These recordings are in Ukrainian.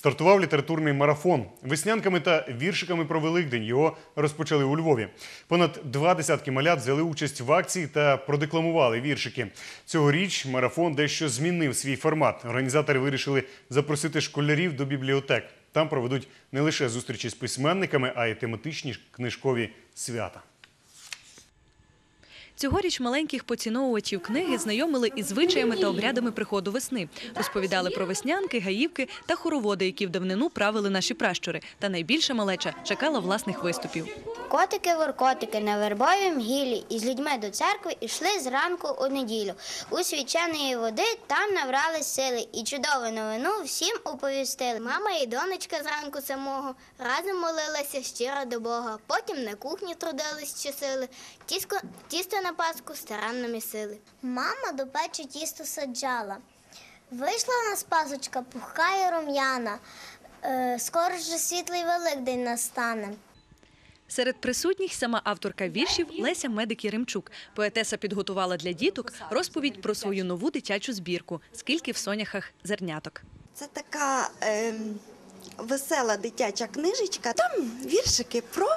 Стартував літературний марафон. Веснянками та віршиками про Великдень його розпочали у Львові. Понад два десятки малят взяли участь в акції та продекламували віршики. Цьогоріч марафон дещо змінив свій формат. Організатори вирішили запросити школярів до бібліотек. Там проведуть не лише зустрічі з письменниками, а й тематичні книжкові свята. Цьогоріч маленьких поціновувачів книги знайомили із звичаями та обрядами приходу весни. Розповідали про веснянки, гаївки та хороводи, які в давнину правили наші пращури. Та найбільша малеча чекала власних виступів. Котики-воркотики на вербовім гілі із людьми до церкви йшли зранку у неділю. У свяченої води там набрали сили і чудову новину всім оповістили. Мама і донечка зранку самого разом молилася щиро до Бога. Потім на кухні трудились щосили. Тіско, тісто на паску старанно місили. Мама до печі тісто саджала. Вийшла в нас пасочка пухка і рум'яна. Е, скоро ж світлий Великдень настане. Серед присутніх сама авторка віршів Леся Медик Єремчук. Поетеса підготувала для діток розповідь про свою нову дитячу збірку Скільки в соняхах зерняток. Це така ем, весела дитяча книжечка. Там віршики про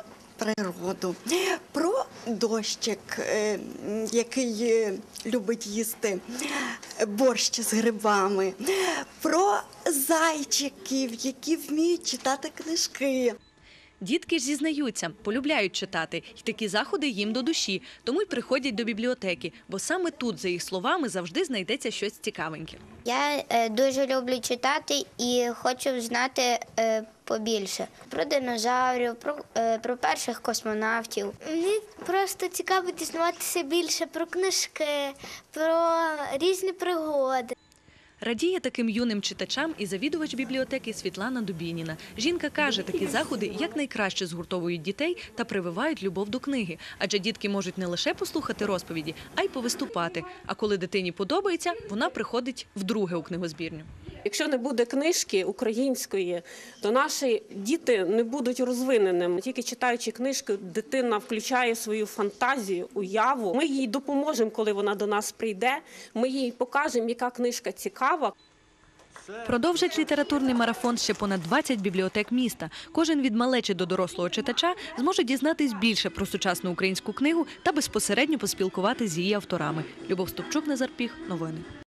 природу, про дощик, е, який е, любить їсти борщ з грибами, про зайчиків, які вміють читати книжки. Дітки ж зізнаються, полюбляють читати, і такі заходи їм до душі, тому й приходять до бібліотеки, бо саме тут, за їх словами, завжди знайдеться щось цікавеньке. Я е, дуже люблю читати і хочу знати е, побільше про динозаврів, про, е, про перших космонавтів. Мені просто цікаво дізнаватися більше про книжки, про різні пригоди. Радіє таким юним читачам і завідувач бібліотеки Світлана Дубініна. Жінка каже, такі заходи якнайкраще згуртовують дітей та прививають любов до книги, адже дітки можуть не лише послухати розповіді, а й повиступати. А коли дитині подобається, вона приходить вдруге у книгозбірню. Якщо не буде книжки української, то наші діти не будуть розвиненими. Тільки читаючи книжки, дитина включає свою фантазію, уяву. Ми їй допоможемо, коли вона до нас прийде. Ми їй покажемо, яка книжка цікава. Продовжать літературний марафон ще понад 20 бібліотек міста. Кожен від малечі до дорослого читача зможе дізнатись більше про сучасну українську книгу та безпосередньо поспілкуватися з її авторами. Любов Ступчук, Назар Піх. Новини.